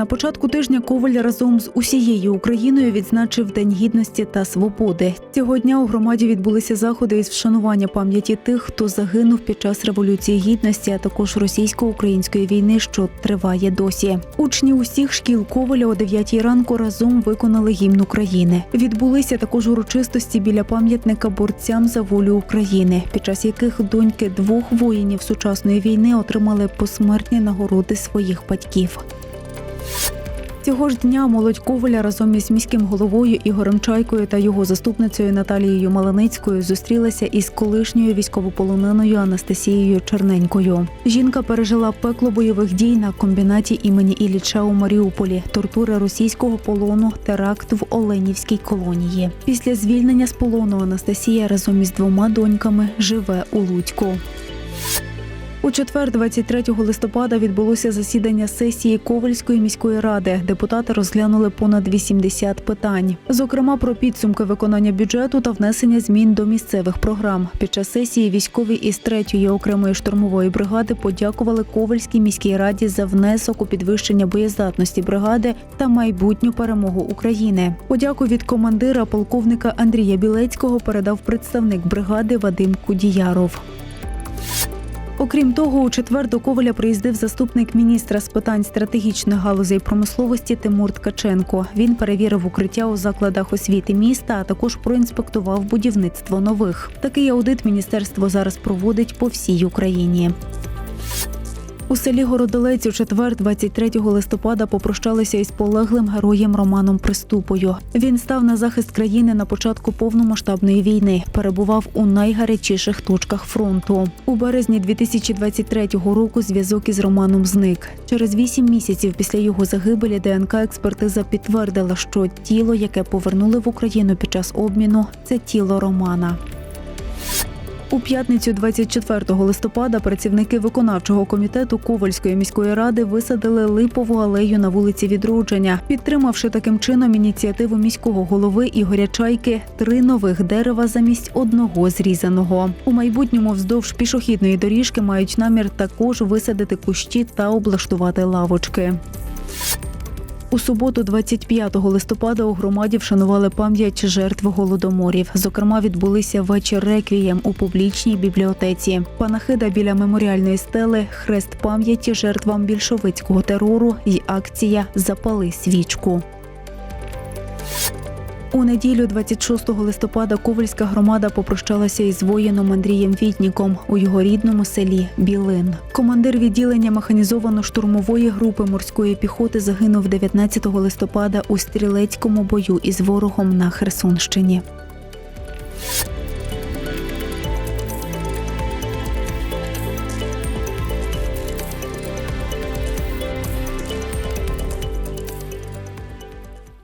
На початку тижня Коваль разом з усією Україною відзначив День гідності та свободи. Цього дня у громаді відбулися заходи із вшанування пам'яті тих, хто загинув під час революції гідності, а також російсько-української війни, що триває досі. Учні усіх шкіл Коваля о 9 ранку разом виконали гімн України. Відбулися також урочистості біля пам'ятника борцям за волю України, під час яких доньки двох воїнів сучасної війни отримали посмертні нагороди своїх батьків. Цього ж дня молодь Коваля разом із міським головою Ігорем Чайкою та його заступницею Наталією Маланицькою зустрілася із колишньою військовополоненою Анастасією Черненькою. Жінка пережила пекло бойових дій на комбінаті імені Ілліча у Маріуполі, тортури російського полону, теракт в Оленівській колонії. Після звільнення з полону Анастасія разом із двома доньками живе у Луцьку. У четвер, 23 листопада, відбулося засідання сесії Ковальської міської ради. Депутати розглянули понад 80 питань, зокрема про підсумки виконання бюджету та внесення змін до місцевих програм. Під час сесії військові із 3-ї окремої штурмової бригади подякували Ковальській міській раді за внесок у підвищення боєздатності бригади та майбутню перемогу України. Подяку від командира полковника Андрія Білецького передав представник бригади Вадим Кудіяров. Окрім того, у четвер до Коваля приїздив заступник міністра з питань стратегічних галузей промисловості Тимур Ткаченко. Він перевірив укриття у закладах освіти міста, а також проінспектував будівництво нових. Такий аудит міністерство зараз проводить по всій Україні. У селі Городолець у четвер, 23 листопада, попрощалися із полеглим героєм Романом Приступою. Він став на захист країни на початку повномасштабної війни. Перебував у найгарячіших точках фронту. У березні 2023 року зв'язок із Романом зник. Через вісім місяців після його загибелі ДНК експертиза підтвердила, що тіло, яке повернули в Україну під час обміну, це тіло Романа. У п'ятницю, 24 листопада, працівники виконавчого комітету Ковальської міської ради висадили липову алею на вулиці Відродження, підтримавши таким чином ініціативу міського голови Ігоря Чайки три нових дерева замість одного зрізаного. У майбутньому вздовж пішохідної доріжки мають намір також висадити кущі та облаштувати лавочки. У суботу, 25 листопада, у громаді вшанували пам'ять жертв голодоморів. Зокрема, відбулися вечір реквієм у публічній бібліотеці. Панахида біля меморіальної стели, хрест пам'яті жертвам більшовицького терору і акція Запали свічку. У неділю, 26 листопада, Ковальська громада попрощалася із воїном Андрієм Вітніком у його рідному селі Білин. Командир відділення механізовано-штурмової групи морської піхоти загинув 19 листопада у стрілецькому бою із ворогом на Херсонщині.